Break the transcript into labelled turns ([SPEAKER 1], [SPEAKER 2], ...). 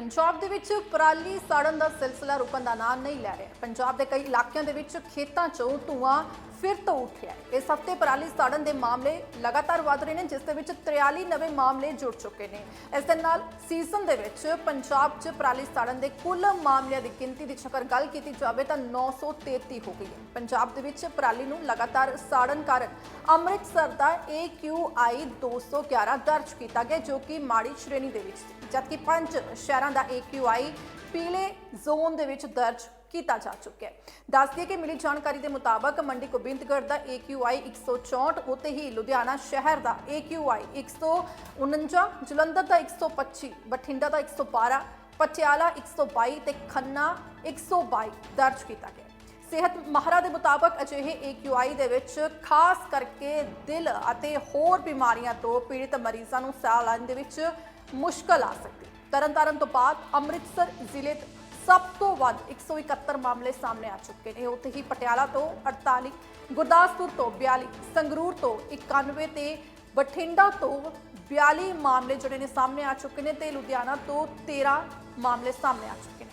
[SPEAKER 1] ਪੰਜਾਬ ਦੇ ਵਿੱਚ ਪਰਾਲੀ ਸਾੜਨ ਦਾ ਸਿਲਸਿਲਾ ਰੁਕਣ ਦਾ ਨਾਂ ਨਹੀਂ ਲੈ ਰਿਹਾ। ਪੰਜਾਬ ਦੇ ਕਈ ਇਲਾਕਿਆਂ ਦੇ ਵਿੱਚ ਖੇਤਾਂ 'ਚੋਂ ਧੂਆਂ ਫਿਰ ਤੋਂ ਉੱਠਿਆ ਇਸ ਹਫ਼ਤੇ ਪਰਾਲੀ ਸਾੜਨ ਦੇ ਮਾਮਲੇ ਲਗਾਤਾਰ ਵਧ ਰਹੇ ਨੇ, ਜਿਸ ਦੇ ਵਿੱਚ 43 ਨਵੇਂ ਮਾਮਲੇ ਜੁੜ ਚੁੱਕੇ ਨੇ। ਇਸ ਦੇ ਨਾਲ ਸੀਜ਼ਨ ਦੇ ਵਿੱਚ ਪੰਜਾਬ 'ਚ ਪਰਾਲੀ ਸਾੜਨ ਦੇ ਕੁੱਲ ਮਾਮਲਿਆਂ ਦੀ ਗਿਣਤੀ ਦੀ ਜੇਕਰ ਗੱਲ ਕੀਤੀ ਜਾਵੇ ਤਾਂ 933 ਹੋ ਗਈ ਹੈ। ਪੰਜਾਬ ਦੇ ਵਿੱਚ ਪਰਾਲੀ ਨੂੰ ਲਗਾਤਾਰ ਸਾੜਨ ਕਾਰਨ ਅੰਮ੍ਰਿਤਸਰ ਦਾ AQI 211 ਦਰਜ ਕੀਤਾ ਗਿਆ, ਜੋ ਕਿ ਮਾੜੀ ਸ਼੍ਰੇਣੀ ਦੇ ਵਿੱਚ ਜਦਕਿ ਪੰਜ ਸ਼ਹਿਰਾਂ ਦਾ AQI ਪੀਲੇ ਜ਼ੋਨ ਦੇ ਵਿੱਚ ਦਰਜ ਕੀਤਾ ਜਾ ਚੁੱਕਿਆ ਹੈ। ਦੱਸ ਦਈਏ ਕਿ ਮਿਲੀ ਜਾਣਕਾਰੀ ਦੇ ਮੁਤਾਬਕ ਮੰਡੀ ਗੋਬਿੰਦਗੜ੍ਹ ਦਾ AQI 164 ਉਤੇ ਹੀ ਲੁਧਿਆਣਾ ਸ਼ਹਿਰ ਦਾ AQI 149 ਜਲੰਧਰ ਦਾ 125 ਬਠਿੰਡਾ ਦਾ 112 ਪਟਿਆਲਾ 122 ਤੇ ਖੰਨਾ 122 ਦਰਜ ਕੀਤਾ ਗਿਆ ਸਿਹਤ ਮਾਹਰਾਂ ਦੇ ਮੁਤਾਬਕ ਅਜਿਹੇ AQI ਦੇ ਵਿੱਚ ਖਾਸ ਕਰਕੇ ਦਿਲ ਅਤੇ ਹੋਰ ਬਿਮਾਰੀਆਂ ਤੋਂ ਪੀੜਿਤ ਮਰੀਜ਼ਾਂ ਨੂੰ ਸਾਹ ਲੈਣ ਦੇ ਵਿੱਚ ਮੁਸ਼ਕਲ ਆ ਸਕਦੀ। ਤਰਨਤਾਰਨ ਤੋਂ ਬਾਅਦ ਅੰਮ੍ਰਿਤਸਰ ਜ਼ਿਲ੍ਹੇ ਤੋਂ ਸਭ ਤੋਂ ਵੱਧ 171 ਮਾਮਲੇ ਸਾਹਮਣੇ ਆ ਚੁੱਕੇ ਨੇ। ਉੱਥੇ ਹੀ ਪਟਿਆਲਾ ਤੋਂ 48 ਗੁਰਦਾਸਪੁਰ ਤੋਂ 42 ਸੰਗਰੂਰ ਤੋਂ 91 ਤੇ ਬਠਿੰਡਾ ਤੋਂ 42 ਮਾਮਲੇ ਜਿਹੜੇ ਨੇ ਸਾਹਮਣੇ ਆ ਚੁੱਕੇ ਨੇ ਤੇ ਲੁਧਿਆਣਾ ਤੋਂ 13 ਮਾਮਲੇ ਸਾਹਮਣੇ ਆ ਚੁੱਕੇ ਨੇ।